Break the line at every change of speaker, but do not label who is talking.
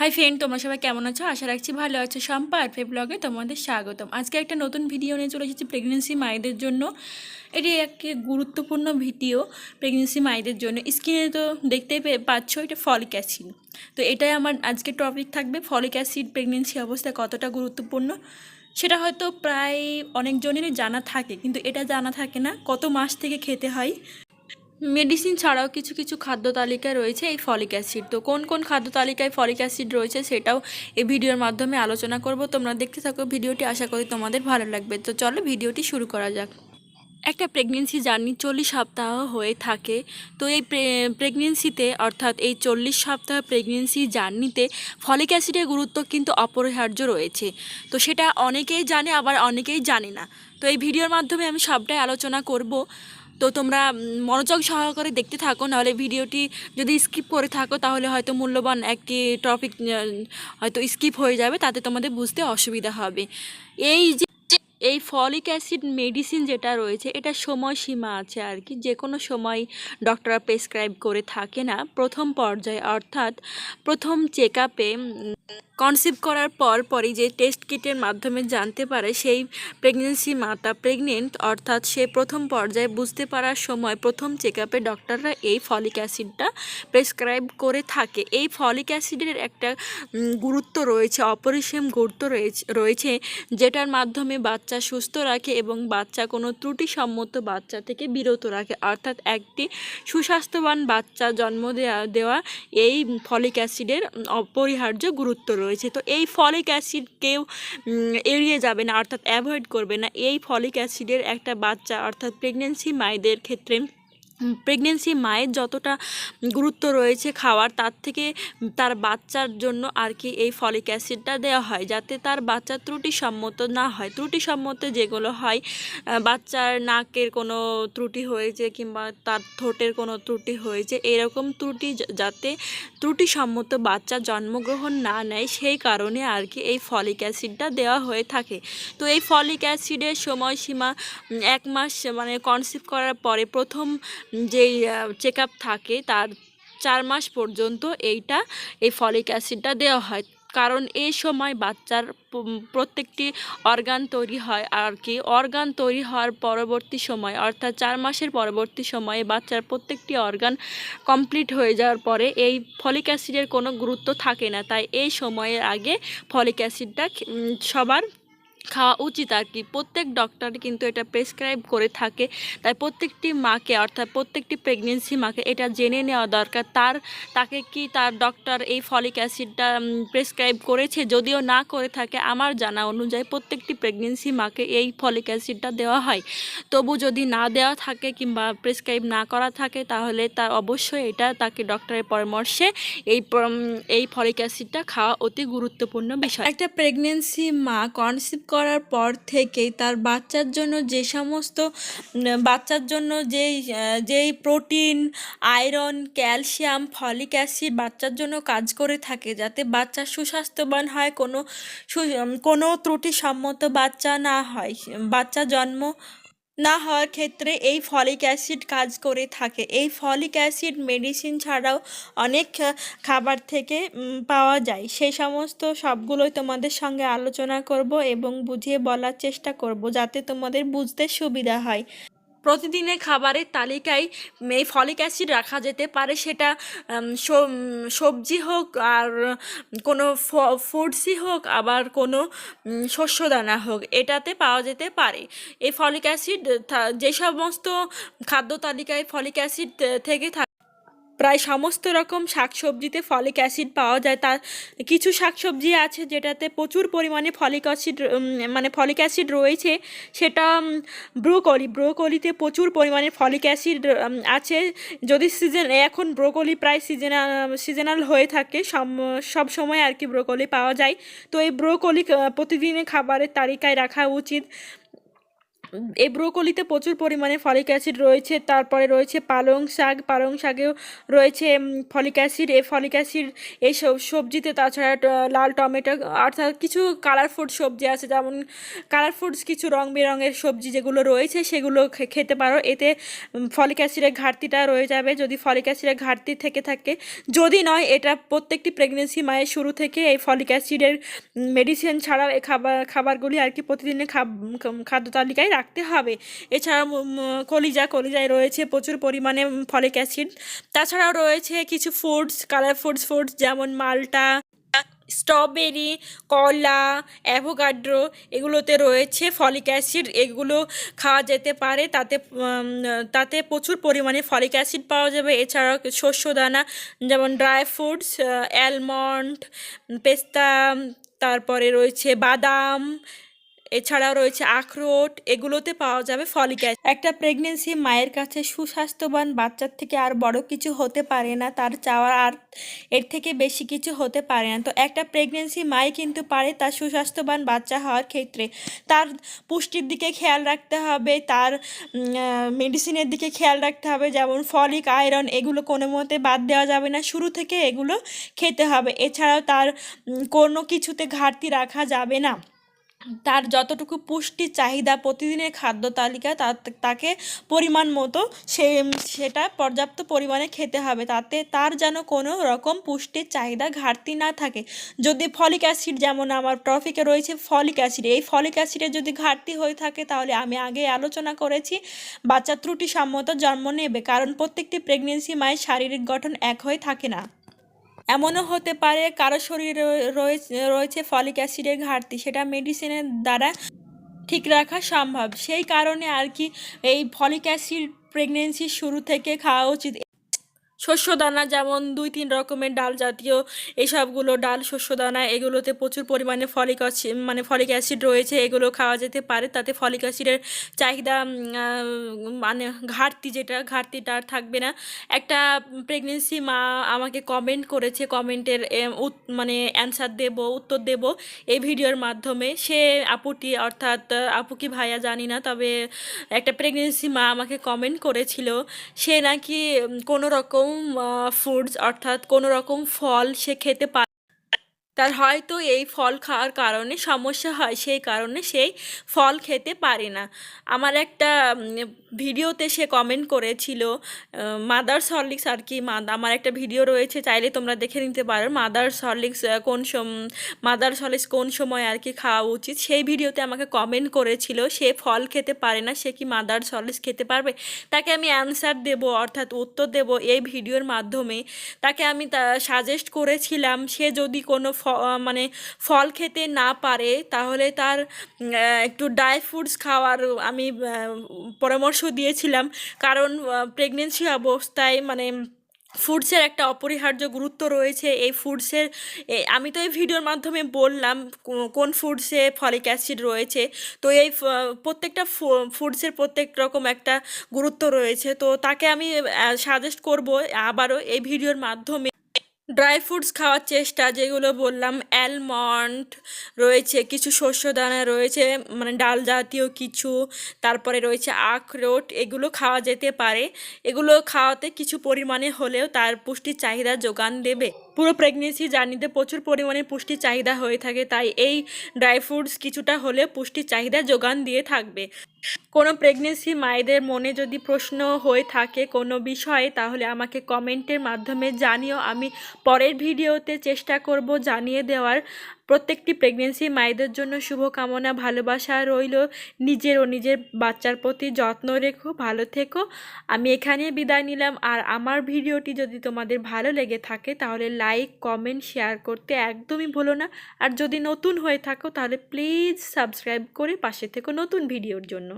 Hi friend তোমরা সবাই কেমন আছো? আশা রাখছি ভালো আছো। সম্পা আর ব্লগে তোমাদের স্বাগতম। আজকে একটা নতুন ভিডিও নিয়ে চলে এসেছি প্রেগনেন্সি মায়েদের জন্য। এটি একটি গুরুত্বপূর্ণ ভিডিও প্রেগনেন্সি মায়েদের জন্য। স্কিনে তো দেখতেই পাচ্ছ, এটা ফলিক অ্যাসিড তো এটাই আমার আজকে টপিক থাকবে, ফলিক অ্যাসিড প্রেগনেন্সি অবস্থায় কতটা গুরুত্বপূর্ণ? সেটা হয়তো প্রায় অনেকজনেরই জানা থাকে, কিন্তু এটা জানা থাকে না, কত মাস থেকে খেতে হয়। মেডিসিন ছাড়াও কিছু কিছু খাদ্য তালিকায় রয়েছে এই ফলিক অ্যাসিড। তো কোন কোন খাদ্য তালিকায় ফলিক অ্যাসিড রয়েছে সেটাও এই ভিডিওর মাধ্যমে আলোচনা করব। তোমরা দেখতে থাকো ভিডিওটি, আশা করি তোমাদের ভালো লাগবে। তো চলো ভিডিওটি শুরু করা যাক। একটা প্রেগনেন্সি জার্নি চল্লিশ সপ্তাহ হয়ে থাকে। তো এই প্রেগনেন্সিতে অর্থাৎ এই চল্লিশ সপ্তাহ প্রেগনেন্সি জার্নিতে ফলিক অ্যাসিডের গুরুত্ব কিন্তু অপরিহার্য রয়েছে। তো সেটা অনেকেই জানে, আবার অনেকেই জানে না। তো এই ভিডিওর মাধ্যমে আমি সবটাই আলোচনা করব। তো তোমরা মনোযোগ সহকারে দেখতে থাকো, নাহলে ভিডিওটি যদি স্কিপ করে থাকো, তাহলে হয়তো মূল্যবান একটি টপিক হয়তো স্কিপ হয়ে যাবে, তাতে তোমাদের বুঝতে অসুবিধা হবে। এই যে এই ফলিক অ্যাসিড মেডিসিন যেটা রয়েছে, এটা সময়সীমা আছে আর কি। যে কোনো সময় ডক্টররা প্রেসক্রাইব করে থাকে না, প্রথম পর্যায়ে অর্থাৎ প্রথম চেক আপে কনসিভ করার পর পরই যে টেস্ট কিটের মাধ্যমে জানতে পারে, সেই প্রেগনেন্সি মাতা প্রেগনেন্ট অর্থাৎ সে প্রথম পর্যায়ে বুঝতে পারার সময় প্রথম চেক আপে ডক্টররা এই ফলিক অ্যাসিডটা প্রেসক্রাইব করে থাকে। এই ফলিক অ্যাসিডের একটা গুরুত্ব রয়েছে, অপরিসীম গুরুত্ব রয়েছে রয়েছে যেটার মাধ্যমে বাচ্চা সুস্থ রাখে এবং বাচ্চা কোনো ত্রুটিসম্মত বাচ্চা থেকে বিরত রাখে। অর্থাৎ একটি সুস্বাস্থ্যবান বাচ্চা জন্ম দেওয়া দেওয়া এই ফলিক অ্যাসিডের অপরিহার্য গুরুত্ব রয়েছে। তো এই ফলিক অ্যাসিড কেউ এড়িয়ে যাবে না, অর্থাৎ অ্যাভয়েড করবে না। এই ফলিক অ্যাসিডের একটা বাচ্চা, অর্থাৎ প্রেগনেন্সি মায়েদের ক্ষেত্রে প্রেগনেন্সি মায়ের যতটা গুরুত্ব রয়েছে খাওয়ার, তার থেকে তার বাচ্চার জন্য আর কি এই ফলিক অ্যাসিডটা দেওয়া হয় যাতে তার বাচ্চা ত্রুটিসম্মত না হয়। ত্রুটিসম্মত যেগুলো হয় বাচ্চার নাকের কোনো ত্রুটি হয়েছে কিংবা তার ঠোঁটের কোনো ত্রুটি হয়েছে, এরকম ত্রুটি যাতে ত্রুটিসম্মত বাচ্চা জন্মগ্রহণ না নেয়, সেই কারণে আর কি এই ফলিক অ্যাসিডটা দেওয়া হয়ে থাকে। তো এই ফলিক অ্যাসিডের সময়সীমা এক মাস মানে কনসিভ করার পরে প্রথম যেই চেক থাকে তার চার মাস পর্যন্ত এইটা, এই ফলিক অ্যাসিডটা দেওয়া হয়। কারণ এই সময় বাচ্চার প্রত্যেকটি অর্গান তৈরি হয় আর কি। অর্গান তৈরি হওয়ার পরবর্তী সময়, অর্থাৎ চার মাসের পরবর্তী সময়ে বাচ্চার প্রত্যেকটি অর্গান কমপ্লিট হয়ে যাওয়ার পরে এই ফলিক অ্যাসিডের কোনো গুরুত্ব থাকে না। তাই এই সময়ের আগে ফলিক অ্যাসিডটা সবার খাওয়া উচিত আর কি। প্রত্যেক ডক্টর কিন্তু এটা প্রেসক্রাইব করে থাকে। তাই প্রত্যেকটি মাকে অর্থাৎ প্রত্যেকটি প্রেগনেন্সি মাকে এটা জেনে নেওয়া দরকার। তার, তাকে কি তার ডক্টর এই ফলিক অ্যাসিডটা প্রেসক্রাইব করেছে? যদিও না করে থাকে, আমার জানা অনুযায়ী প্রত্যেকটি প্রেগনেন্সি মাকে এই ফলিক অ্যাসিডটা দেওয়া হয়। তবু যদি না দেওয়া থাকে কিংবা প্রেসক্রাইব না করা থাকে, তাহলে তার অবশ্যই এটা তাকে ডক্টরের পরামর্শে এই এই ফলিক অ্যাসিডটা খাওয়া অতি গুরুত্বপূর্ণ বিষয়। একটা প্রেগনেন্সি মা কনসিভ করার পর থেকেই তার বাচ্চার জন্য যে সমস্ত বাচ্চার জন্য যেই যেই protein, iron, calcium, folic acid বাচ্চার জন্য কাজ করে থাকে যাতে বাচ্চা সুস্বাস্থ্যবান হয়, কোনো কোনো ত্রুটিসম্মত বাচ্চা না হয়। বাচ্চা জন্ম না হওয়ার ক্ষেত্রে এই ফলিক অ্যাসিড কাজ করে থাকে। এই ফলিক অ্যাসিড মেডিসিন ছাড়াও অনেক খাবার থেকে পাওয়া যায়। সেই সমস্ত সবগুলোই তোমাদের সঙ্গে আলোচনা করব এবং বুঝিয়ে বলার চেষ্টা করব যাতে তোমাদের বুঝতে সুবিধা হয়। প্রতিদিনের খাবারের তালিকায় এই ফলিক অ্যাসিড রাখা যেতে পারে। সেটা সবজি হোক আর কোনো ফুডসই হোক, আবার কোনো শস্য শস্যদানা হোক, এটাতে পাওয়া যেতে পারে। এই ফলিক অ্যাসিড যে সমস্ত খাদ্য তালিকায় ফলিক অ্যাসিড থাকে প্রায় সমস্ত রকম শাকসবজিতে ফলিক অ্যাসিড পাওয়া যায়। তার কিছু শাকসবজি আছে যেটাতে প্রচুর পরিমাণে ফলিক অ্যাসিড মানে ফলিক অ্যাসিড রয়েছে। সেটা ব্রোকলি, ব্রোকলিতে প্রচুর পরিমাণে ফলিক অ্যাসিড আছে। যদি সিজন, এখন ব্রোকলি প্রায় সিজনাল সিজনাল হয়ে থাকে সব সময় আর কি ব্রোকলি পাওয়া যায়। তো এই ব্রোকলি প্রতিদিনের খাবারের তালিকায় রাখা উচিত। এই ব্রোকলিতে প্রচুর পরিমাণে ফলিক অ্যাসিড রয়েছে, তারপরে রয়েছে পালং শাক, পালং শাকেও রয়েছে ফলিক অ্যাসিড, এই ফলিক অ্যাসিড, এই সব সবজিতে তাছাড়া লাল টমেটো, অর্থাৎ কিছু কালারফুড সবজি আছে, যেমন কালারফুডস কিছু রং বেরঙের সবজি যেগুলো রয়েছে, সেগুলো খেতে পারো। এতে ফলিক অ্যাসিডের ঘাটতিটা রয়ে যাবে। যদি ফলিক অ্যাসিডের ঘাটতি থেকে থাকে, যদি নয়, এটা প্রত্যেকটি প্রেগনেন্সি মায়ের শুরু থেকে এই ফলিক অ্যাসিডের মেডিসিন ছাড়াও এই খাবার, খাবারগুলি আর কি প্রতিদিনের খাদ্য তালিকায় রাখতে হবে। ম- কলিজা, কলিজায় রয়েছে প্রচুর পরিমাণে ফলিক অ্যাসিড। তাছাড়াও রয়েছে কিছু ফুডস কালার ফুডস ফুডস যেমন মালটা, স্ট্রবেরি, কলা, অ্যাভোগাড্রো এগুলোতে রয়েছে ফলিক অ্যাসিড। এগুলো খাওয়া যেতে পারে, তাতে তাতে প্রচুর পরিমাণে ফলিক অ্যাসিড পাওয়া যাবে। এছাড়াও শস্যদানা যেমন ড্রাই ফ্রুটস অ্যালমন্ড, পেস্তা, তারপরে রয়েছে বাদাম এছাড়াও রয়েছে আখরোট, এগুলোতে পাওয়া যাবে ফলিক একটা প্রেগনেন্সি মায়ের কাছে সুস্বাস্থ্যবান, বাচ্চার থেকে আর বড় কিছু হতে পারে না, তার চাওয়ার আর এর থেকে বেশি কিছু হতে পারে না। তো একটা প্রেগনেন্সি মাই কিন্তু পারে তার সুস্বাস্থ্যবান বাচ্চা হওয়ার ক্ষেত্রে। তার পুষ্টির দিকে খেয়াল রাখতে হবে, তার মেডিসিনের দিকে খেয়াল রাখতে হবে, যেমন ফলিক, আয়রন, এগুলো কোনো মতে বাদ দেওয়া যাবে না। শুরু থেকে এগুলো খেতে হবে। এছাড়াও তার কোনো কিছুতে ঘাটতি রাখা যাবে না। তার যতটুকু পুষ্টির চাহিদা প্রতিদিনের খাদ্য তালিকা তাকে পরিমাণ মতো সে, সেটা পর্যাপ্ত পরিমাণে খেতে হবে। তাতে তার যেন কোনো রকম পুষ্টির চাহিদা ঘাটতি না থাকে। যদি ফলিক অ্যাসিড যেমন আমার ট্রফিকে রয়েছে ফলিক অ্যাসিড, এই ফলিক অ্যাসিডের যদি ঘাটতি হয়ে থাকে তাহলে আমি আগে আলোচনা করেছি, বাচ্চা ত্রুটি সম্মত জন্ম নেবে। কারণ প্রত্যেকটি প্রেগনেন্সি মায়ের শারীরিক গঠন এক হয়ে থাকে না। এমনও হতে পারে কারও শরীরে রয়েছে ফলিক অ্যাসিডের ঘাটতি, সেটা মেডিসিনের দ্বারা ঠিক রাখা সম্ভব। সেই কারণে আর কি এই ফলিক অ্যাসিড প্রেগনেন্সির শুরু থেকে খাওয়া উচিত। শস্যদানা যেমন দুই তিন রকমের ডাল জাতীয় এইসবগুলো ডাল, শস্যদানা, এগুলোতে প্রচুর পরিমাণে ফলিক মানে ফলিক অ্যাসিড রয়েছে, এগুলো খাওয়া যেতে পারে। তাতে ফলিক অ্যাসিডের চাহিদা মানে ঘাটতি যেটা, ঘাটতিটা আর থাকবে না। একটা প্রেগনেন্সি মা আমাকে কমেন্ট করেছে কমেন্টের মানে অ্যান্সার দেব, উত্তর দেব এই ভিডিওর মাধ্যমে। সে আপুটি, অর্থাৎ আপু কি ভাইয়া জানি না, তবে একটা প্রেগনেন্সি মা আমাকে কমেন্ট করেছিল। সে নাকি কোনো রকম ফুডস অর্থাৎ কোনো রকম ফল সে খেতে পারে তার হয়তো এই ফল খাওয়ার কারণে সমস্যা হয়, সেই কারণে সেই ফল খেতে পারে না। আমার একটা ভিডিওতে সে কমেন্ট করেছিল মাদার সরলিক্স আর কি আমার একটা ভিডিও রয়েছে, চাইলে তোমরা দেখে নিতে পারো মাদার সরলিক্স কোন সম মাদার সরলিক্স কোন সময় আর কি খাওয়া উচিত, সেই ভিডিওতে আমাকে কমেন্ট করেছিল, সে ফল খেতে পারে না, সে কি মাদার সরলিক্স খেতে পারবে? তাকে আমি অ্যান্সার দেব, অর্থাৎ উত্তর দেব এই ভিডিওর মাধ্যমে। তাকে আমি সাজেস্ট করেছিলাম, সে যদি কোনো মানে ফল খেতে না পারে, তাহলে তার একটু ড্রাই ফ্রুটস খাওয়ার আমি পরামর্শ দিয়েছিলাম। কারণ প্রেগনেন্সি অবস্থায় মানে ফুডসের একটা অপরিহার্য গুরুত্ব রয়েছে। এই ফুডসের আমি তো এই ভিডিওর মাধ্যমে বললাম কোন ফুডসে ফলিক অ্যাসিড রয়েছে। তো এই প্রত্যেকটা ফুডসের প্রত্যেক রকম একটা গুরুত্ব রয়েছে। তো তাকে আমি সাজেস্ট করব আবারও এই ভিডিওর মাধ্যমে। ড্রাই ফ্রুটস খাওয়ার চেষ্টা যেগুলো বললাম, অ্যালমন্ড রয়েছে, কিছু শস্যদানা রয়েছে মানে ডাল জাতীয় কিছু, তারপরে রয়েছে আখরোট এগুলো খাওয়া যেতে পারে। এগুলো খাওয়াতে কিছু পরিমাণে হলেও তার পুষ্টির চাহিদা যোগান দেবে। পুরো প্রেগনেন্সি জার্নিতে প্রচুর পরিমাণে পুষ্টি চাহিদা হয়ে থাকে, তাই এই ড্রাই ফ্রুটস কিছুটা হলে পুষ্টি চাহিদা যোগান দিয়ে থাকবে। কোনো প্রেগনেন্সি মায়েদের মনে যদি প্রশ্ন হয়ে থাকে কোনো বিষয়ে, তাহলে আমাকে কমেন্টের মাধ্যমে জানিও। আমি পরের ভিডিওতে চেষ্টা করব জানিয়ে দেওয়ার। প্রত্যেকটি প্রেগনেন্সি মায়েদের জন্য শুভকামনা, ভালোবাসা রইল নিজের ও নিজের বাচ্চার প্রতি। যত্ন রেখো, ভালো থেকো। আমি এখানে বিদায় নিলাম। আর আমার ভিডিওটি যদি তোমাদের ভালো লেগে থাকে, তাহলে লাইক কমেন্ট শেয়ার করতে একদমই ভুলো না। আর যদি নতুন হয়ে থাকো, তাহলে প্লিজ সাবস্ক্রাইব করে পাশে থেকো নতুন ভিডিওর জন্য।